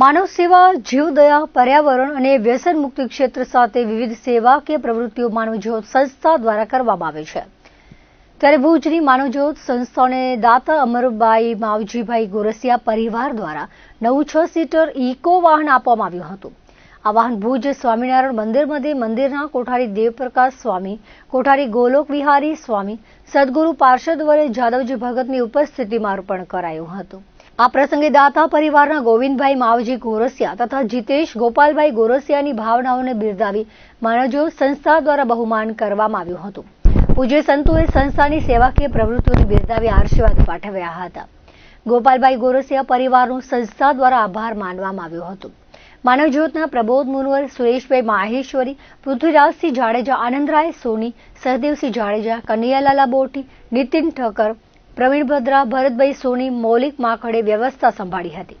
માનવ સેવા જીવદયા, પર્યાવરણ અને વ્યસન મુક્તિ ક્ષેત્ર સાથે વિવિધ સેવા કે પ્રવૃત્તિઓ માનવજ્યોત સંસ્થા દ્વારા કરવામાં આવે છે. ત્યારે ભુજની માનવજ્યોત સંસ્થાને દાતા અમરબાઈ માવજીભાઈ ગોરસિયા પરિવાર દ્વારા નવું છ સીટર ઇકો વાહન આપવામાં આવ્યું હતું. આ વાહન ભુજ સ્વામિનારાયણ મંદિર મધ્યે મંદિરના કોઠારી દેવપ્રકાશ સ્વામી, કોઠારી ગોલોક વિહારી સ્વામી, સદગુરુ પાર્ષદ વડે જાદવજી ભગતની ઉપસ્થિતિમાં અર્પણ કરાયું હતું. આ પ્રસંગે દાતા પરિવારના ગોવિંદભાઈ માવજી ગોરસિયા તથા જીતેશ ગોપાલભાઈ ગોરસિયાની ભાવનાઓને બિરદાવી માનવજો સંસ્થા દ્વારા બહુમાન કરવામાં આવ્યું હતું. પૂજ્ય સંતોએ સંસ્થાની સેવાકીય પ્રવૃત્તિઓને બિરદાવી આશીર્વાદ પાઠવ્યા હતા. ગોપાલભાઈ ગોરસિયા પરિવારનો સંસ્થા દ્વારા આભાર માનવામાં આવ્યો હતો. માનવજ્યોતના પ્રબોધ મુનવર, સુરેશભાઈ માહેશ્વરી, પૃથ્વીરાજસિંહ જાડેજા, આનંદરાય સોની, સહદેવસિંહ જાડેજા, કનૈયાલાલા બોટી, નીતિન ઠક્કર પ્રવીણ ભદ્રા ભરતભાઈ સોની મૌલિક માખડે વ્યવસ્થા સંભાળી હતી.